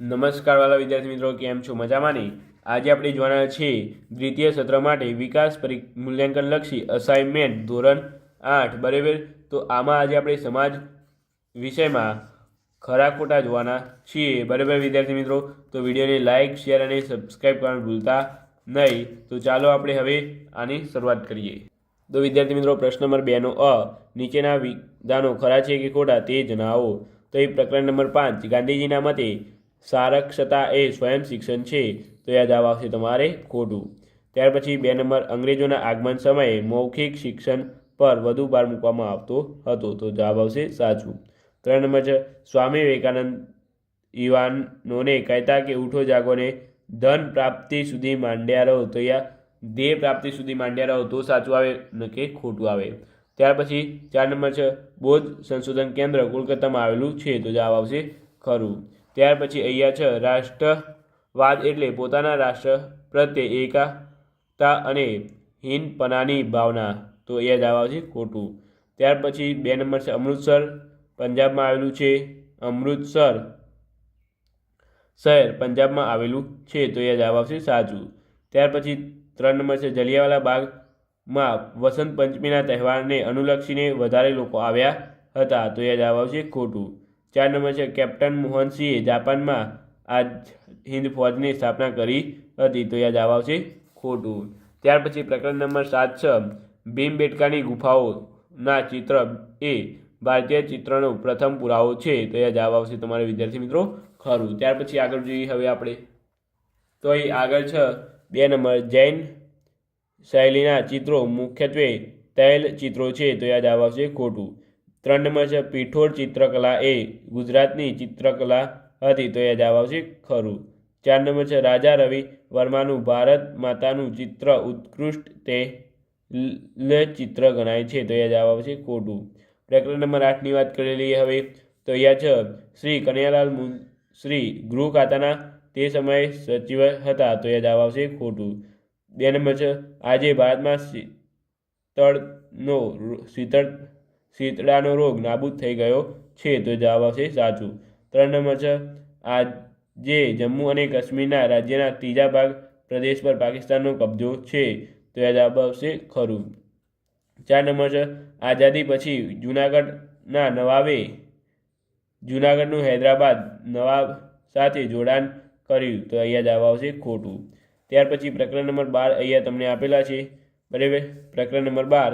નમસ્કાર વાલા વિદ્યાર્થી મિત્રો, કેમ છો? મજામાં નહીં આજે આપણે જોવાના છે દ્વિતીય સત્ર માટે વિકાસ પરી, મૂલ્યાંકન લક્ષી અસાઇનમેન્ટ ધોરણ આઠ, બરાબર? તો આમાં આજે આપણે સમાજ વિષયમાં ખરા ખોટા જોવાના છીએ, બરાબર વિદ્યાર્થી મિત્રો? તો વિડીયોને લાઇક શેર અને સબસ્ક્રાઈબ કરવાનું ભૂલતા નહીં. તો ચાલો આપણે હવે આની શરૂઆત કરીએ. તો વિદ્યાર્થી મિત્રો, પ્રશ્ન નંબર બેનો અ, નીચેના વિધાનો ખરા છે કે ખોટા તે જણાવો. તો એ પ્રકરણ નંબર પાંચ, ગાંધીજીના મતે સારક્ષતા એ સ્વયં શિક્ષણ છે. તો યાદ આવશે તમારે ખોટું. ત્યાર પછી બે નંબર, અંગ્રેજોના આગમન સમયે મૌખિક શિક્ષણ પર વધુ ભાર મૂકવામાં આવતો હતો. તો જવાબ આવશે સાચું. ત્રણ નંબર છે, સ્વામી વિવેકાનંદ યુવાનોને કહેતા કે, ઉઠો જાગોને ધન પ્રાપ્તિ સુધી માંડ્યા રહો. તો યા દેહ પ્રાપ્તિ સુધી માંડ્યા રહો. તો સાચું આવે ન કે ખોટું આવે. ત્યાર પછી ચાર નંબર છે બોધ સંશોધન કેન્દ્ર કોલકાતામાં આવેલું છે. તો જવાબ આવશે ખરું. ત્યાર પછી અહીંયા છે, રાષ્ટ્રવાદ એટલે પોતાના રાષ્ટ્ર પ્રત્યે એકાતા અને હીનપણાની ભાવના. તો અહીંયા જવાબ આવશે ખોટું. ત્યાર પછી બે નંબર છે અમૃતસર. પંજાબમાં આવેલું છે અમૃતસર શહેર. પંજાબમાં આવેલું છે. તો એ જવાબ આવશે સાચું. ત્યાર પછી ત્રણ નંબર છે જલિયાવાલા બાગમાં વસંત પંચમીના તહેવારને અનુલક્ષીને વધારે લોકો આવ્યા હતા. તો એ જવાબ આવશે ખોટું. ચાર નંબર છે, કેપ્ટન મોહનસિંહે જાપાનમાં આ હિન્દ ફૌજની સ્થાપના કરી હતી. તો એ જવાબ આવશે ખોટું. ત્યાર પછી પ્રકરણ નંબર સાત છ ભીમબેટકાની ગુફાઓના ચિત્ર એ ભારતીય ચિત્રનો પ્રથમ પુરાવો છે. તો યાદ જવાબ આવશે તમારે વિદ્યાર્થી મિત્રો ખરું. ત્યાર પછી આગળ જોઈએ હવે આપણે. તો એ આગળ છે, બે નંબર, જૈન શૈલીના ચિત્રો મુખ્યત્વે તૈલ ચિત્રો છે. તો યાદ આવશે ખોટું. ત્રણ છે પીઠોર ચિત્રકલા એ, ગુજરાતની ચિત્રકલા હતી, તો એ જવાબ આવશે ખરું. ચાર નંબર છે રાજા રવિ વર્માનું ભારત માતાનું ચિત્ર ઉત્કૃષ્ટ તે ચિત્ર ગણાય છે, તો એ જવાબ આવશે ખોટું. પ્રકરણ નંબર આઠની વાત કરી લઈએ હવે, તો અહીંયા છે, શ્રી કનૈયાલાલ શ્રી ગૃહ ખાતાના તે સમયે સચિવ હતા, તો એ જવાબ આવશે ખોટું. બે નંબર છે, આજે ભારતમાં શીતળનો શીતળ શીતળાનો રોગ નાબૂદ થઈ ગયો છે, તો જવાબ આવશે સાચું. ત્રણ નંબર છે, આજે જમ્મુ અને કાશ્મીરના રાજ્યના ત્રીજા ભાગ પ્રદેશ પર પાકિસ્તાનનો કબજો છે, તો એ જવાબ આવશે ખરું. ચાર નંબર છે, આઝાદી પછી જૂનાગઢના નવાબે જૂનાગઢનું હૈદરાબાદ નવાબ સાથે જોડાણ કર્યું, તો અહીંયા જવાબ આવશે ખોટું. ત્યાર પછી પ્રકરણ નંબર બાર અહીંયા તમને આપેલા છે. બરાબર, પ્રકરણ નંબર બાર,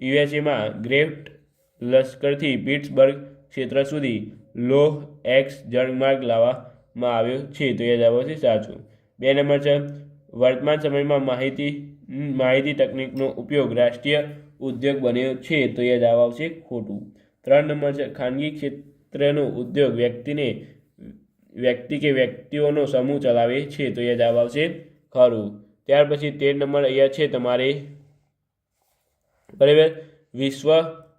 યુએસએમાં ગ્રેફ્ટ લશ્કરથી પિટ્સબર્ગ ક્ષેત્ર સુધી લોહ એક્સ જળમાર્ગ લાવવામાં આવ્યો છે. તો એ જવાબ આવશે સાચું. બે નંબર છે, વર્તમાન સમયમાં માહિતી માહિતી તકનિકનો ઉપયોગ રાષ્ટ્રીય ઉદ્યોગ બન્યો છે. તો એ જવાબ આવશે ખોટું. ત્રણ નંબર છે, ખાનગી ક્ષેત્રનો ઉદ્યોગ વ્યક્તિને, વ્યક્તિ કે વ્યક્તિઓનો સમૂહ ચલાવે છે. તો એ જવાબ આવશે ખરું. ત્યાર પછી તેર નંબર અહીંયા છે, તમારે બરાબર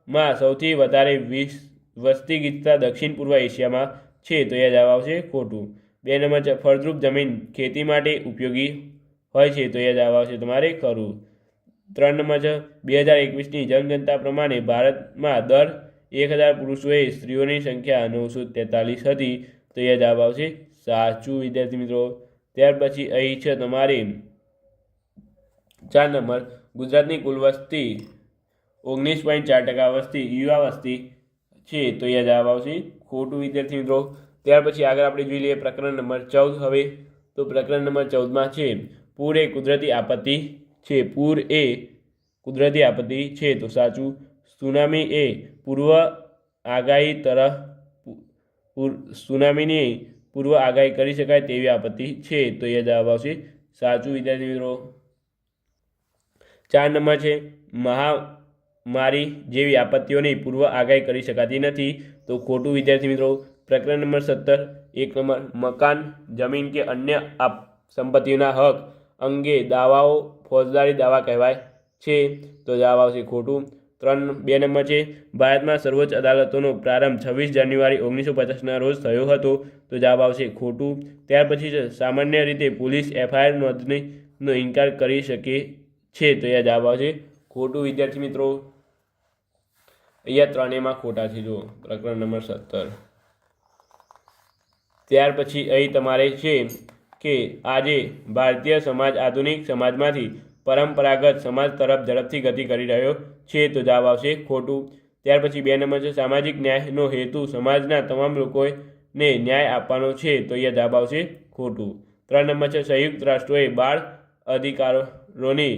વિશ્વમાં સૌથી વધારે વીસ વસ્તી ગીચતા દક્ષિણ પૂર્વ એશિયામાં છે, તો એ જવાબ આવશે ખોટું. બે નંબર ફળદ્રુપ જમીન ખેતી માટે ઉપયોગી હોય છે, તો એ જવાબ આવશે તમારે ખરું. ત્રણ નંબર છે બે હજાર એકવીસની જનગણતા પ્રમાણે ભારતમાં દર એક હજાર પુરુષોએ સ્ત્રીઓની સંખ્યા નવસો તેતાલીસ હતી, તો એ જવાબ આવશે સાચું. વિદ્યાર્થી મિત્રો, ત્યાર પછી અહીં છે તમારી ચાર નંબર, ગુજરાતની કુલ વસ્તી ઓગણીસ પોઈન્ટ ચાર ટકા વસ્તી યુવા વસ્તી છે તો એ જવાબ આવશે ખોટું વિદ્યાર્થી મિત્રો. ત્યાર પછી આગળ આપણે જોઈ લઈએ પ્રકરણ નંબર ચૌદ હવે. તો પ્રકરણ નંબર ચૌદમાં છે, પૂર એ કુદરતી આપત્તિ છે. પૂર એ કુદરતી આપત્તિ છે. તો સાચું, સુનામી એ પૂર્વ આગાહી તરફ સુનામીની પૂર્વ આગાહી કરી શકાય તેવી આપત્તિ છે. તો એ જવાબ આવશે સાચું વિદ્યાર્થી મિત્રો. ચાર નંબર છે મહામારી જેવી આપત્તિઓની પૂર્વ આગાહી કરી શકાતી નથી. તો ખોટું, વિદ્યાર્થી મિત્રો, પ્રકરણ નંબર સત્તર, એક નંબર, મકાન, જમીન કે અન્ય આપ, સંપત્તિઓના હક અંગે દાવાઓ ફોજદારી દાવા કહેવાય છે. તો જવાબ આવશે ખોટું. ત્રણ, બે નંબર છે. ભારતમાં સર્વોચ્ચ અદાલતોનો પ્રારંભ છવ્વીસ જાન્યુઆરી ઓગણીસો પચાસના રોજ થયો હતો. તો જવાબ આવશે ખોટું. ત્યાર પછી સામાન્ય રીતે પોલીસ એફઆઈઆર નોંધણીનો ઇનકાર કરી શકે છે. તો એ જવાબ આવશે ખોટું, વિદ્યાર્થી મિત્રો. અહીંયા ત્રણેયમાં ખોટા છે, જુઓ. પ્રકરણ નંબર સત્તર. ત્યાર પછી અહીં તમારે છે કે આજે ભારતીય સમાજ આધુનિક સમાજમાંથી પરંપરાગત સમાજ તરફ ઝડપથી ગતિ કરી રહ્યો છે, તો જવાબ આવશે ખોટું. ત્યાર પછી બે નંબર છે, સામાજિક ન્યાયનો હેતુ સમાજના તમામ લોકોને ન્યાય આપવાનો છે, તો અહીંયા જવાબ આવશે ખોટું. ત્રણ નંબર છે, સંયુક્ત રાષ્ટ્રોએ બાળ અધિકારોની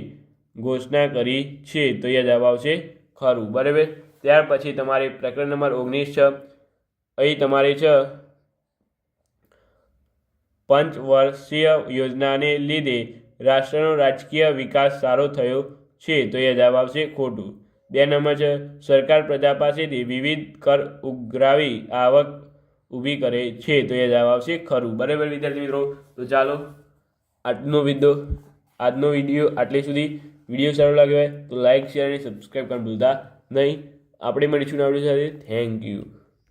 ઘોષણા કરી છે, તો અહીંયા જવાબ આવશે ખરું. બરાબર? ત્યાર પછી તમારે પ્રકરણ નંબર ઓગણીસ છે. અહીં તમારે છે પંચવર્ષીય યોજનાને લીધે રાષ્ટ્રનો રાજકીય વિકાસ સારો થયો છે તો એ જવાબ આવશે ખોટું. બે નંબર છે, સરકાર પ્રજા પાસેથી વિવિધ કર ઉઘરાવી આવક ઊભી કરે છે તો એ જવાબ આવશે ખરું. બરાબર વિદ્યાર્થી મિત્રો? તો ચાલો, આજનો વીડિયો આજનો વીડિયો આટલે સુધી. વીડિયો સારો લાગ્યો હોય તો લાઇક શેર અને સબસ્ક્રાઈબ કરવાનું ભૂલતા નહીં. આપણે મળીશું આવડી સાથે. Thank you